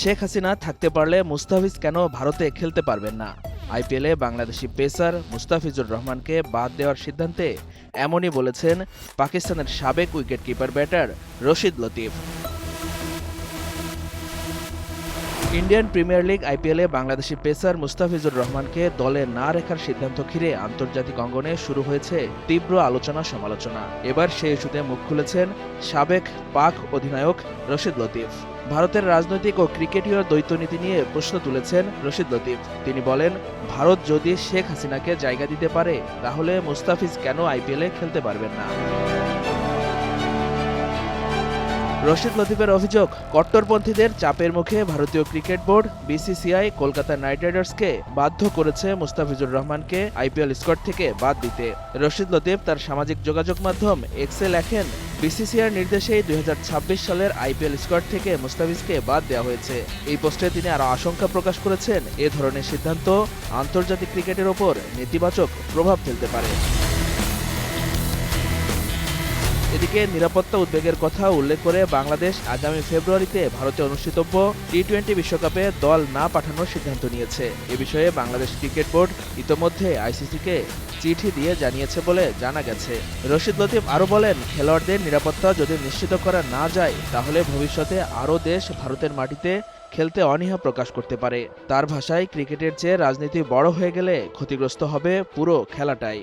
শেখ হাসিনা থাকতে পারলে মুস্তাফিজ কেন ভারতে খেলতে পারবেন না? আইপিএলে বাংলাদেশি পেসার মুস্তাফিজুর রহমানকে বাদ দেওয়ার সিদ্ধান্তে এমনই বলেছেন পাকিস্তানের সাবেক wicketkeeper batter Rashid Latif. Indian Premier League আইপিএলে বাংলাদেশি পেসার মুস্তাফিজুর রহমানকে দলে না রাখার সিদ্ধান্ত ঘিরে আন্তর্জাতিক অঙ্গনে শুরু হয়েছে তীব্র আলোচনা সমালোচনা। এবার সেই ইস্যুতে মুখ খুলেছেন সাবেক পাক অধিনায়ক রশিদ লতিফ। ভারতের রাজনৈতিক ও ক্রিকেটীয় দ্বৈতনীতি নিয়ে প্রশ্ন তুলেছেন রশিদ লতিফ। তিনি বলেন, ভারত যদি শেখ হাসিনাকে জায়গা দিতে পারে, তাহলে মুস্তাফিজ কেন আইপিএলে খেলতে পারবেন না? রশিদ লতিফের অভিযোগ, কট্টরপন্থীদের চাপের মুখে ভারতীয় cricket board, BCCI, Kolkata Knight রাইডার্সকে বাধ্য করেছে মুস্তাফিজুর রহমানকে আইপিএল স্কোয়াড থেকে বাদ দিতে। রশিদ লতিফ তার সামাজিক যোগাযোগ মাধ্যম এক্সে লেখেন বিসিসিআর নির্দেশেই দুই হাজার ছাব্বিশ সালের আইপিএল স্কোয়াড থেকে মুস্তাফিজকে বাদ দেওয়া হয়েছে। এই পোস্টে তিনি আরও আশঙ্কা প্রকাশ করেছেন, এ ধরনের সিদ্ধান্ত আন্তর্জাতিক ক্রিকেটের ওপর নেতিবাচক প্রভাব ফেলতে পারে। এদিকে নিরাপত্তা উদ্বেগের কথা উল্লেখ করে বাংলাদেশ আগামী ফেব্রুয়ারিতে ভারতে অনুষ্ঠিতব্য টি টোয়েন্টি বিশ্বকাপে দল না পাঠানোর সিদ্ধান্ত নিয়েছে। এ বিষয়ে বাংলাদেশ ক্রিকেট বোর্ড ইতোমধ্যে আইসিসিকে চিঠি দিয়ে জানিয়েছে বলে জানা গেছে। রশিদ লতিফ আরও বলেন, খেলোয়াড়দের নিরাপত্তা যদি নিশ্চিত করা না যায়, তাহলে ভবিষ্যতে আরও দেশ ভারতের মাটিতে খেলতে অনীহা প্রকাশ করতে পারে। তার ভাষায়, ক্রিকেটের চেয়ে রাজনীতি বড় হয়ে গেলে ক্ষতিগ্রস্ত হবে পুরো খেলাটাই।